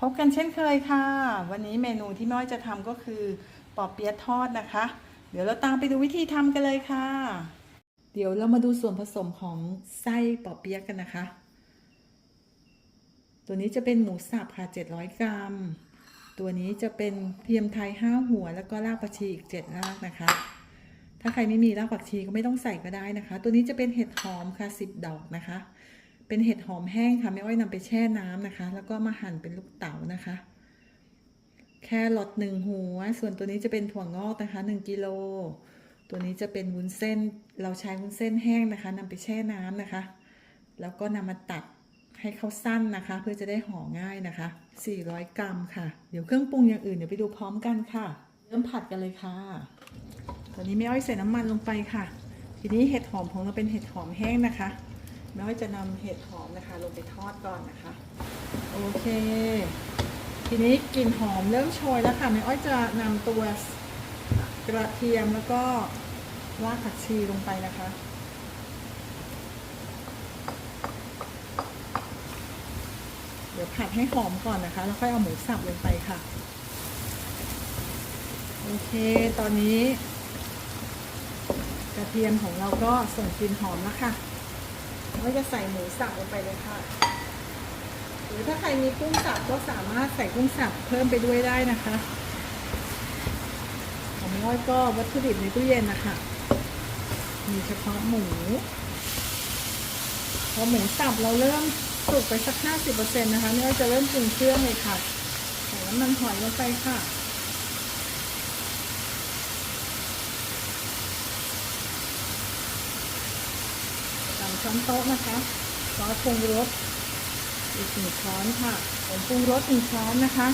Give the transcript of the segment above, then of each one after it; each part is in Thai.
พบกันเช่นเคยค่ะ วันนี้เมนูที่แม่อ้อยจะทำก็คือปอเปี๊ยะทอดนะคะ เดี๋ยวเราตามไปดูวิธีทำกันเลยค่ะ เดี๋ยวเรามาดูส่วนผสมของไส้ปอเปี๊ยะกันนะคะ ตัวนี้จะเป็นหมูสับค่ะ 700 กรัม ตัวนี้จะเป็นเทียมไทย 5 หัว แล้วก็รากผักชีอีก 7 รากนะคะ ถ้าใครไม่มีรากผักชีก็ไม่ต้องใส่ก็ได้นะคะ ตัวนี้จะเป็นเห็ดหอมค่ะ 10 ดอกนะคะ เป็นเห็ดหอมแห้งค่ะแม่อ้อยนำไปแช่น้ำนะคะ แล้วก็มาหั่นเป็นลูกเต๋านะคะ แครอทหนึ่งหัว ส่วนตัวนี้จะเป็นถั่วงอกนะคะ1กิโลตัวนี้จะเป็นวุ้นเส้นเราใช้วุ้นเส้นแห้งนะคะนำไปแช่น้ำนะคะ แล้วก็นำมาตัดให้เขาสั้นนะคะ เพื่อจะได้ห่อง่ายนะคะ 400 กรัมค่ะ เดี๋ยวเครื่องปรุงอย่างอื่นเดี๋ยวไปดูพร้อมกันค่ะ เริ่มผัดกันเลยค่ะ ตอนนี้แม่อ้อยใส่น้ำมันลงไปค่ะ ทีนี้เห็ดหอมของเราเป็นเห็ดหอมแห้งนะคะ แม่อ้อยจะนำเห็ดหอมนะคะ ลงไปทอดก่อนนะคะ โอเค ทีนี้กลิ่นหอมเริ่มโชยแล้วค่ะแม่อ้อยจะนำตัวกระเทียมแล้วก็รากผักชีลงไปนะคะ เดี๋ยวผัดให้หอมก่อนนะคะ แล้วค่อยเอาหมูสับลงไปค่ะ โอเค ตอนนี้ กระเทียมของเราก็ส่งกลิ่นหอมแล้วค่ะ เราจะใส่หมูสับลงไปเลยค่ะ หรือถ้าใครมีกุ้งสับก็สามารถใส่กุ้งสับเพิ่มไปด้วยได้นะคะของน้อยก็วัตถุดิบในตู้เย็นนะคะ มีเฉพาะหมูพอหมูสับเราเริ่มสุกไปสัก 50%นะคะนี่เราจะเริ่มปรุงเครื่องเลยค่ะ ใส่น้ำมันหอยลงไปค่ะ สาม ช้อนโต๊ะนะคะซอสปรุงรสอีกหนึ่งช้อนค่ะผงปรุงรสหนึ่งช้อนนะคะ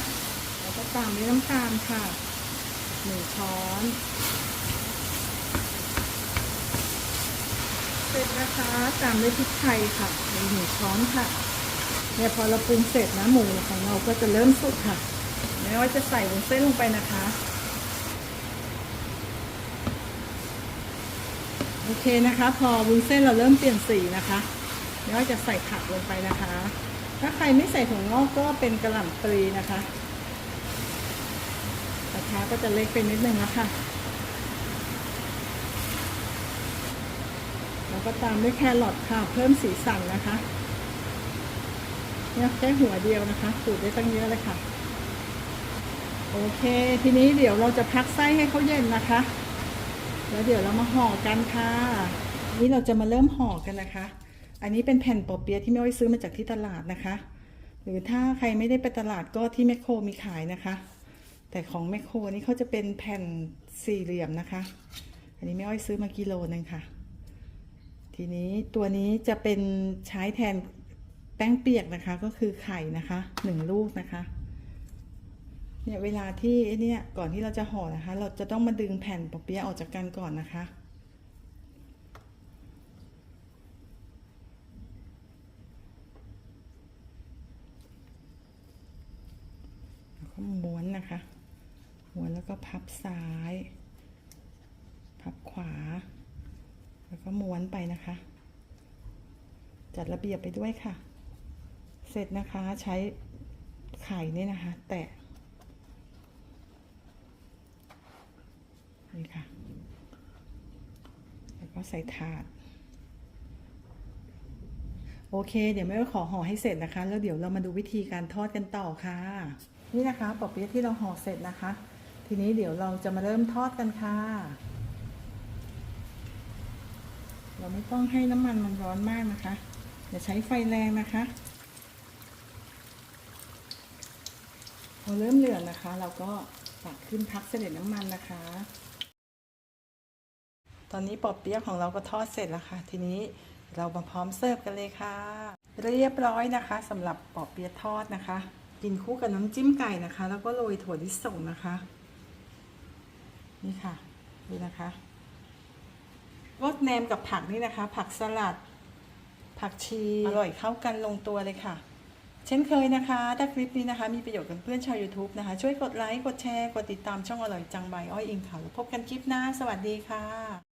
แล้วก็ตามด้วยน้ำตาลค่ะหนึ่งช้อนเสร็จนะคะตามด้วยพริกไทยค่ะหนึ่งช้อนค่ะเนี่ยพอเราปรุงเสร็จนะหมูของเราก็จะเริ่มสุกค่ะไม่ว่าจะใส่วุ้นเส้นลงไปนะคะ โอเคนะคะ พอวุ้นเส้นเราเริ่มเปลี่ยนสีนะคะแล้วก็จะใส่ผักลงไปนะคะ ถ้าใครไม่ใส่ถั่วงอกก็เป็นกระหล่ำปลีนะคะกระทะก็จะเล็กไปนิดนึงแล้วค่ะแล้วก็ตามด้วยแครอทค่ะ เพิ่มสีสันนะคะเนี่ยแค่หัวเดียวนะคะสูตรได้ตั้งเยอะเลยค่ะ โอเค ทีนี้เดี๋ยวเราจะพักไส้ให้เขาเย็นนะคะ แล้วเดี๋ยวเรามาห่อกันค่ะ นี่เราจะมาเริ่มห่อกันนะคะ อันนี้เป็นแผ่นปอเปี๊ยะที่แม่อ้อยซื้อมาจากที่ตลาดนะคะ หรือถ้าใครไม่ได้ไปตลาดก็ที่แมคโครมีขายนะคะ แต่ของแมคโครนี่เขาจะเป็นแผ่นสี่เหลี่ยมนะคะ อันนี้แม่อ้อยซื้อมากิโลนึงค่ะ ทีนี้ตัวนี้จะเป็นใช้แทนแป้งเปียกนะคะก็คือไข่นะคะหนึ่งลูกนะคะ เนี่ยเวลาที่เนี่ยก่อนที่เราจะห่อนะคะ เราจะต้องมาดึงแผ่นปอเปี๊ยะออกจากกันก่อนนะคะแล้วก็ม้วนนะคะม้วนแล้วก็พับซ้าย พับขวา แล้วก็ม้วนไปนะคะ จัดระเบียบไปด้วยค่ะ เสร็จนะคะใช้ไข่นี่นะคะ แตะ นี่ค่ะ แล้วก็ใส่ถาด โอเค เดี๋ยวแม่ขอห่อให้เสร็จนะคะ แล้วเดี๋ยวเรามาดูวิธีการทอดกันต่อค่ะ นี่นะคะปอเปี๊ยะที่เราห่อเสร็จนะคะ ทีนี้เดี๋ยวเราจะมาเริ่มทอดกันค่ะ เราไม่ต้องให้น้ำมันมันร้อนมากนะคะอย่าใช้ไฟแรงนะคะพอเริ่มเหลืองนะคะ เราก็ตักขึ้นพักเสด็จน้ำมันนะคะ ตอนนี้ปอบเปี๊ยะของเราก็ทอดเสร็จแล้วค่ะ ทีนี้เรามาพร้อมเสิร์ฟกันเลยค่ะ เรียบร้อยนะคะสำหรับปอบเปี๊ยะทอดนะคะ กินคู่กับน้ำจิ้มไก่นะคะ แล้วก็โรยถั่วลิสงนะคะ นี่ค่ะดูนะคะรสแนมกับผักนี่นะคะ ผักสลัด ผักชีอร่อยเข้ากันลงตัวเลยค่ะ เช่นเคยนะคะ ถ้าคลิปนี้นะคะ มีประโยชน์กับเพื่อนชาว YouTube นะคะ ช่วยกดไลค์ กดแชร์ กดติดตามช่องอร่อยจังใบอ้อยอิงค่ะแล้วพบกันคลิปหน้า สวัสดีค่ะ